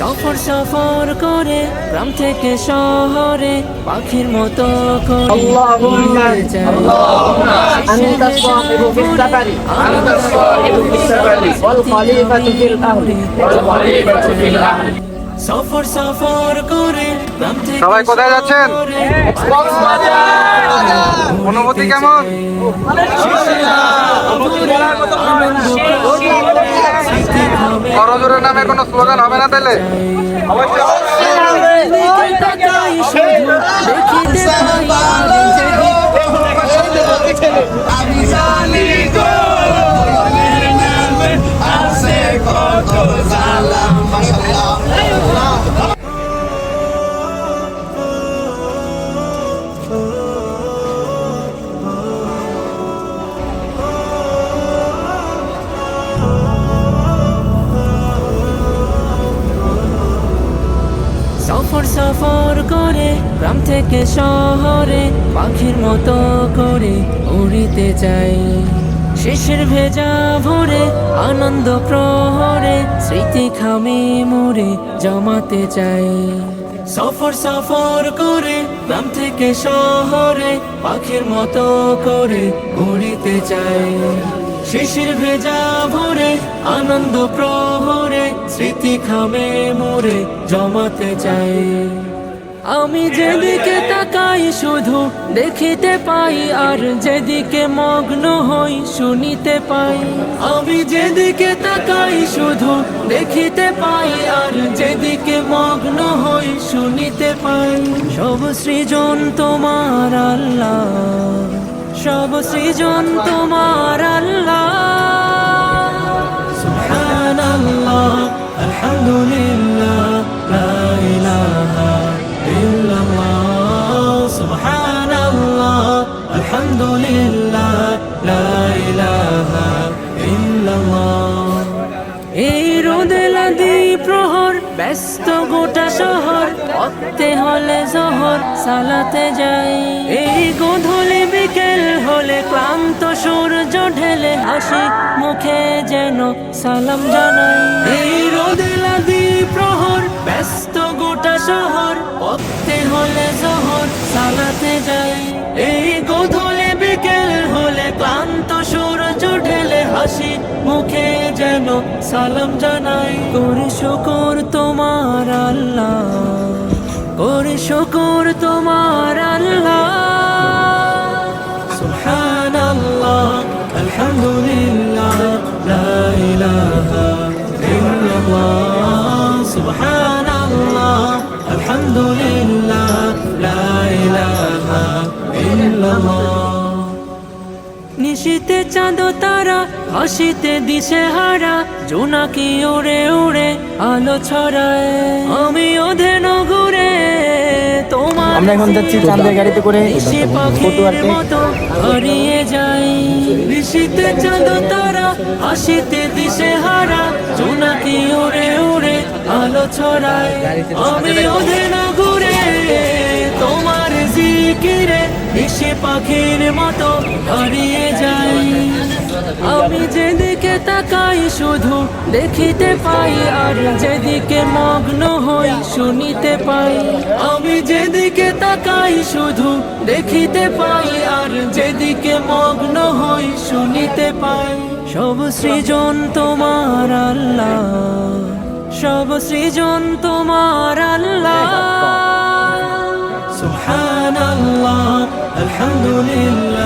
সফর সফর করে গ্রাম থেকে শহরে পাখির মতো করে সফর সফর করে সবাই কোথায় যাচ্ছেন? অনুভূতি কেমন? করজোরের নামে কোনো স্লোগান হবে না তাহলে অবশ্যই। সফর সফর করে, গ্রাম থেকে শহরে, পাখির মতো করে উড়িতে চাই। শেষের ভেজা ভরে, আনন্দ প্রহরে, স্মৃতি খামি মুড়ে জমাতে চাই। সফর সফর করে, গ্রাম থেকে শহরে, পাখির মতো করে উড়িতে চাই। শিশির ভেজা ভরে, আনন্দ প্রহরে, স্মৃতি খামে মোরে, জমাতে চাই। আমি যেদিকে তাকাই শুধু দেখিতে পাই, আর যেদিকে মগ্ন হই শুনিতে পাই। আমি যেদিকে তাকাই শুধু দেখিতে পাই, আর যেদিকে মগ্ন হই শুনিতে পাই। সব সৃজন তোমার আল্লাহ। সব সৃজন তোমার আল্লাহ। সুবহানাল্লাহ আলহামদুলিল্লাহ আলহামদুলিল্লাহ। ব্যস্ত গোটা শহর পথতে হলে জহর, সালাতে যাই। এই গোধূলি বিকেল হলে ক্লান্ত সূর্য ঢেলে হাসি মুখে যেন সালাম জানাই। এই রোদে লাদি প্রহর, ব্যস্ত গোটা শহর পথতে হলে জহর, সালাতে যাই। এই গোধূলি বিকেল হলে ক্লান্ত সালাম জানাই, করি শুকর তোমার আল্লাহ, করি শুকর তোমার আল্লাহ। সুবহানাল্লাহ, আলহামদুলিল্লাহ, লা ইলাহা ইল্লাল্লাহ। সুবহানাল্লাহ, আলহামদুলিল্লাহ, লা ইলাহা নিশিতে চাঁদ তারা হাসিতে দিশে হারা জোনাকি উড়ে উড়ে আলো ছড়ায়। আমি ওধেন ঘুরে তোমার আমরা এখন যাচ্ছি চাঁদের গাড়িতে করে হারিয়ে যাই। নিশিতে চাঁদ তারা হাসিতে দিশে হারা জোনাকি উড়ে উড়ে আলো ছড়ায়। আমি ওধেন ঘুরে তোমার ফিকিরে, এসে পাখির মতো হারিয়ে যাই। আমি যেদিকে তাকাই শুধু দেখিতে পাই, আর যেদিকে মগ্ন হই শুনিতে পাই। আমি যেদিকে তাকাই শুধু দেখিতে পাই, আর যেদিকে মগ্ন হই শুনিতে পাই। সব সৃজন তোমার আল্লাহ, সব সৃজন তোমার আল্লাহ। الحمد لله.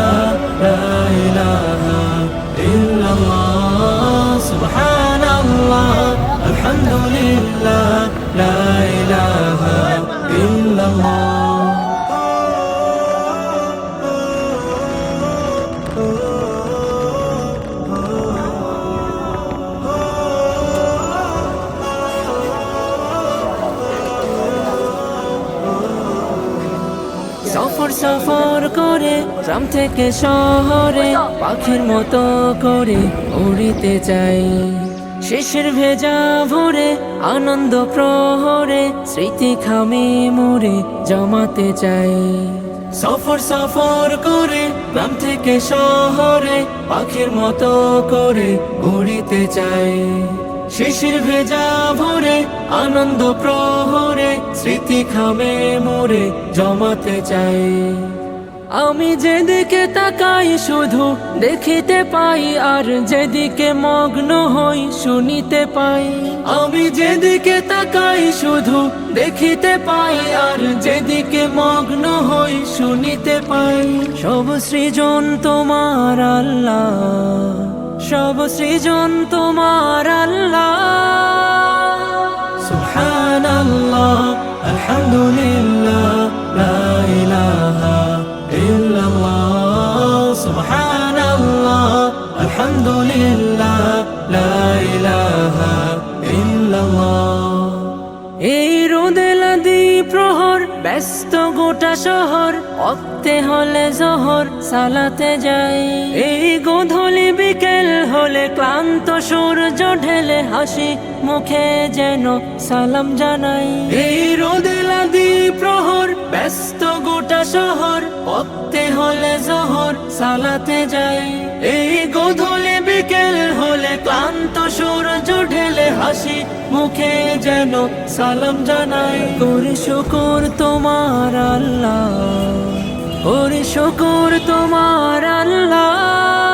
সফর সফর করে, গ্রাম থেকে শহরে, পাখির মতো করে উড়িতে চাই। শিশির ভেজা ভরে, আনন্দ প্রহরে, স্মৃতি খামে মোরে জমাতে চাই। সফর সফর করে, গ্রাম থেকে শহরে, পাখির মতো করে উড়িতে চাই। শিশির ভেজা ভরে, আনন্দ প্রহরে, স্মৃতি খামে মোরে, জমাতে চাই। আমি যেদিকে তাকাই শুধু দেখিতে পাই, আর যেদিকে মগ্ন হই শুনিতে পাই। আমি যেদিকে তাকাই শুধু দেখিতে পাই, আর যেদিকে মগ্ন হই শুনিতে পাই। সব সৃজন তোমার আল্লাহ। সব সৃজন তোমার আল্লাহ। সুহান আল্লাহ আলহামদুলিল্লাহ লা ইলাহা আলহামদুলিল্লাহ। ব্যস্ত গোটা শহর অক্তে হলে জহর, সালাতে যাই। এই গোধূলি বিকেল হলে ক্লান্ত সূর্য ঢেলে হাসি মুখে যেন সালাম জানাই। এই রোদেলাদি প্রহর, ব্যস্ত গোটা শহর অক্তে হলে জহর, সালাতে যাই। এই গোধূলি বিকেল হলে ক্লান্ত সূর্য ঢেলে হাসি মুখে যেন সালাম জানাই। করি শুকুর তোমার আল্লাহ করি শুকুর তোমার আল্লাহ।